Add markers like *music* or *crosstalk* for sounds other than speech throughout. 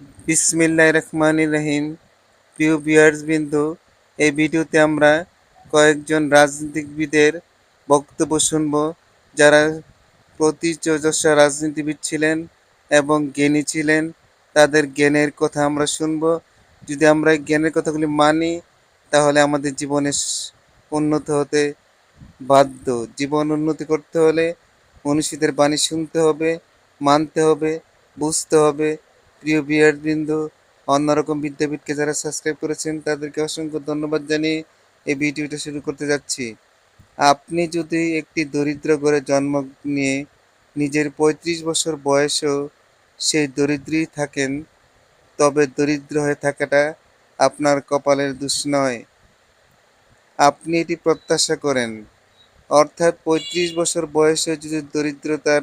বিসমিল্লাহ রহমান রহিম। প্রিয় বিয়ার্স বিন্দু, এই ভিডিওতে আমরা কয়েকজন রাজনীতিবিদের বক্তব্য শুনব যারা প্রতিচর্যা রাজনীতিবিদ ছিলেন এবং জ্ঞানী ছিলেন। তাদের জ্ঞানের কথা আমরা শুনব। যদি আমরা জ্ঞানের কথাগুলি মানি, তাহলে আমাদের জীবনে উন্নত হতে বাধ্য। জীবন উন্নতি করতে হলে মনীষীদের বাণী শুনতে হবে, মানতে হবে, বুঝতে হবে। প্রিয় বিয়ার বিন্দু অন্যরকম বিদ্যাপীঠকে যারা সাবস্ক্রাইব করেছেন, তাদেরকে অসংখ্য ধন্যবাদ জানিয়ে এই ভিডিওটা শুরু করতে যাচ্ছি। আপনি যদি একটি দরিদ্র ঘরে জন্ম নিয়ে নিজের পঁয়ত্রিশ বছর বয়সেও সেই দরিদ্রই থাকেন, তবে দরিদ্র হয়ে থাকাটা আপনার কপালের দোষ নয়। আপনি এটি প্রত্যাশা করেন। অর্থাৎ পঁয়ত্রিশ বছর বয়সে যদি দরিদ্রতার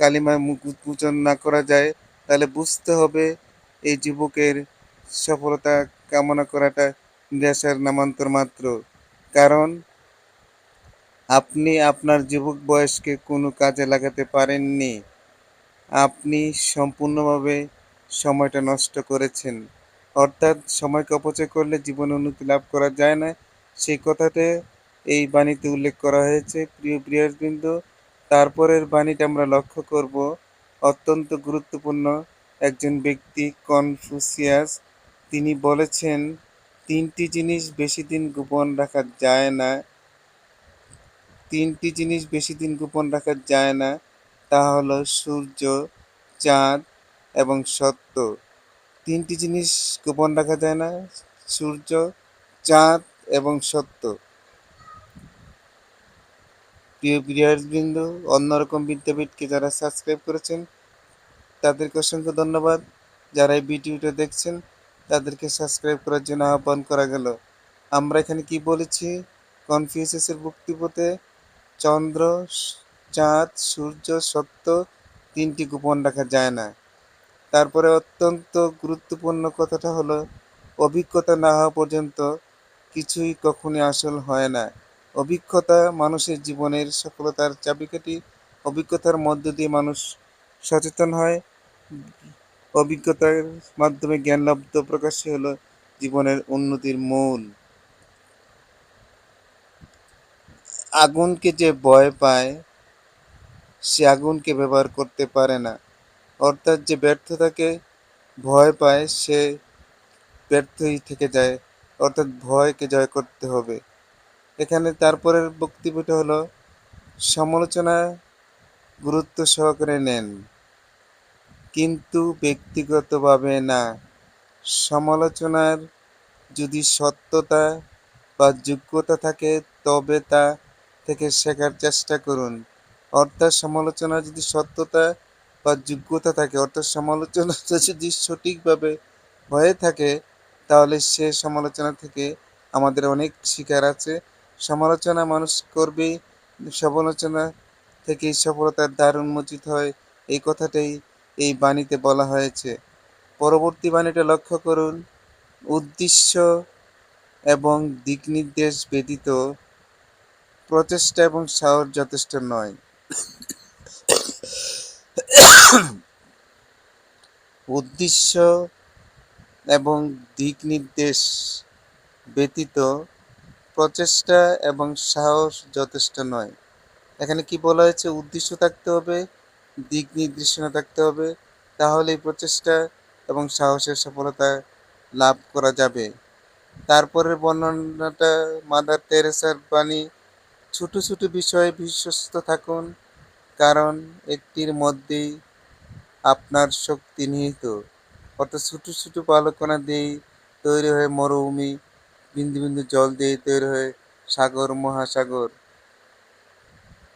কালিমায় মুখ উন্মোচন না করা যায় তাহলে বুঝতে হবে এই যুবকের সফলতা কামনা করাটা নিরাশার নামান্তর মাত্র। কারণ আপনি আপনার যুবক বয়সকে কোনো কাজে লাগাতে পারেননি। আপনি সম্পূর্ণভাবে সময়টা নষ্ট করেছেন। অর্থাৎ সময়কে অপচয় করলে জীবনে উন্নতি লাভ করা যায় না। সেই কথাতে এই বাণীতে উল্লেখ করা হয়েছে, প্রিয় প্রিয়াসবৃন্দ তারপরের বাণীটা আমরা লক্ষ্য করব অত্যন্ত গুরুত্বপূর্ণ একজন ব্যক্তি, কনফুসিয়াস। তিনি বলেছেন, তিনটি জিনিস বেশি দিন গোপন রাখা যায় না। তিনটি জিনিস বেশি দিন গোপন রাখা যায় না, তা হলো সূর্য, চাঁদ এবং সত্য। তিনটি জিনিস গোপন রাখা যায় না, সূর্য, চাঁদ এবং সত্য। প্রিয় বৃন্দ অন্যরকম বিদ্যাপীঠকে যারা সাবস্ক্রাইব করেছেন, তাদেরকে অসংখ্য ধন্যবাদ। যারা এই ভিডিওটা দেখছেন, তাদেরকে সাবস্ক্রাইব করার জন্য আহ্বান করা গেল। আমরা এখানে কি বলেছি? কনফিউসিয়াসের বক্তব্যতে চন্দ্র, চাঁদ, সূর্য সত্য তিনটি গোপন রাখা যায় না। তারপরে অত্যন্ত গুরুত্বপূর্ণ কথাটা হলো, অভিজ্ঞতা না হওয়া পর্যন্ত কিছুই কখনই আসল হয় না। অভিজ্ঞতা মানুষের জীবনের সফলতার চাবিকাঠি, অভিজ্ঞতার মধ্য দিয়ে মানুষ সচেতন হয়। অভিজ্ঞতার মাধ্যমে জ্ঞান লব্ধ প্রকাশই হলো জীবনের উন্নতির মূল। আগুনকে যে ভয় পায়, সে আগুনকে ব্যবহার করতে পারে না। অর্থাৎ যে ব্যর্থতাকে ভয় পায়, সে ব্যর্থই থেকে যায়। অর্থাৎ ভয়কে জয় করতে হবে। এখানে তারপরের বক্তব্যটা হলো, সমালোচনা গুরুত্ব সহকারে নেন, কিন্তু ব্যক্তিগতভাবে না। সমালোচনার যদি সত্যতা বা যোগ্যতা থাকে, তবে তা থেকে শেখার চেষ্টা করুন। অর্থাৎ সমালোচনা যদি সত্যতা বা যোগ্যতা থাকে, অর্থাৎ সমালোচনাটা *laughs* যদি সঠিকভাবে হয়ে থাকে, তাহলে সে সমালোচনা থেকে আমাদের অনেক শিকার আছে। সমালোচনা মানুষ করবে, সমালোচনা থেকেই সফলতার দ্বার উন্মোচিত হয়। এই কথাটাই এই বাণীতে বলা হয়েছে। পরবর্তী বাণীটা লক্ষ্য করুন। উদ্দেশ্য এবং দিকনির্দেশ ব্যতীত প্রচেষ্টা এবং সাহস যথেষ্ট নয়। উদ্দেশ্য এবং দিক নির্দেশ ব্যতীত প্রচেষ্টা এবং সাহস যথেষ্ট নয়। এখানে কি বলা হয়েছে? উদ্দেশ্য থাকতে হবে, দিক নির্দেশনা থাকতে হবে তাহলে প্রচেষ্টা এবং সাহসের সফলতা লাভ করা যাবে। তারপরের বর্ণনাটা, মাদার তেরেসার বাণী, ছোট ছোট বিষয়ে বিশ্বস্ত থাকুন, কারণ একটির মধ্যেই আপনার শক্তি নিহিত। অর্থাৎ ছোটো ছোটো পালকণা দিয়েই তৈরি হয়ে মরুভূমি বিন্দু বিন্দু জল দিয়ে তৈরি হয়ে সাগর, মহাসাগর।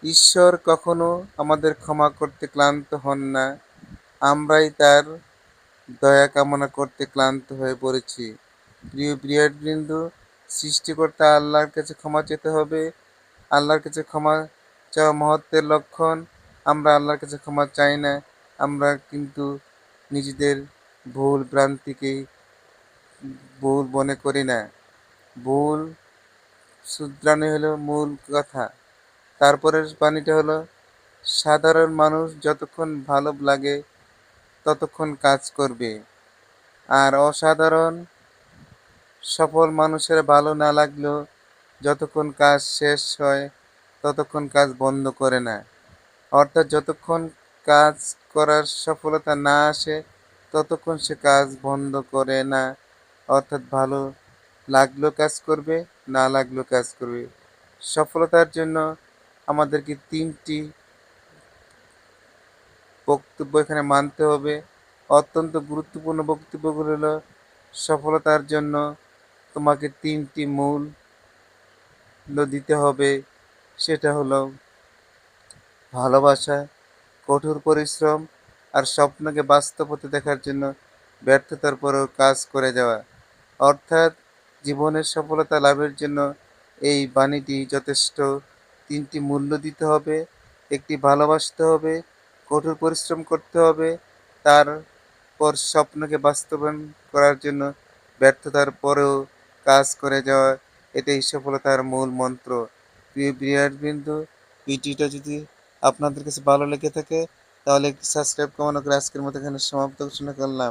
ঈশ্বর কখনো আমাদের ক্ষমা করতে ক্লান্ত হন না। আমরাই তার দয়া কামনা করতে ক্লান্ত হয়ে পড়েছি। প্রিয় বৃহৎবৃন্দ সৃষ্টিকর্তা আল্লাহর কাছে ক্ষমা চেতে হবে। আল্লাহর কাছে ক্ষমা চাওয়া মহত্বের লক্ষণ। আমরা আল্লাহর কাছে ক্ষমা চাই না। আমরা কিন্তু নিজেদের ভুল ভ্রান্তিকেই ভুল মনে করি না। ভুল শুধরানো হলো মূল কথা। তারপরের বাণীটা হলো, সাধারণ মানুষ যতক্ষণ ভালো লাগে, ততক্ষণ কাজ করবে। আর অসাধারণ সফল মানুষের ভালো না লাগলেও যতক্ষণ কাজ শেষ হয়, ততক্ষণ কাজ বন্ধ করে না। অর্থাৎ যতক্ষণ কাজ করার সফলতা না আসে, ততক্ষণ সে কাজ বন্ধ করে না। অর্থাৎ ভালো লাগলেও কাজ করবে, না লাগল কাজ করবে। সফলতার জন্য আমাদেরকে তিনটি বক্তব্য এখানে মানতে হবে। অত্যন্ত গুরুত্বপূর্ণ বক্তব্যগুলো হলো, সফলতার জন্য তোমাকে তিনটি মূল দিতে হবে। সেটা হলো, ভালোবাসা, কঠোর পরিশ্রম আর স্বপ্নকে বাস্তব হতে দেখার জন্য ব্যর্থতার পরেও কাজ করে যাওয়া। অর্থাৎ জীবনের সফলতা লাভের জন্য এই বাণীটি যথেষ্ট। তিনটি মূল্য দিতে হবে, একটি ভালোবাসতে হবে, কঠোর পরিশ্রম করতে হবে তারপর স্বপ্নকে বাস্তবায়ন করার জন্য ব্যর্থতার পরেও কাজ করে যাওয়া, এটাই সফলতার মূল মন্ত্র। প্রিয় বিরাটবিন্দু, ভিডিওটা যদি আপনাদের কাছে ভালো লেগে থাকে, তাহলে একটি সাবস্ক্রাইব কমানো করে আজকের মতো এখানে সমাপ্ত ঘোষণা করলাম।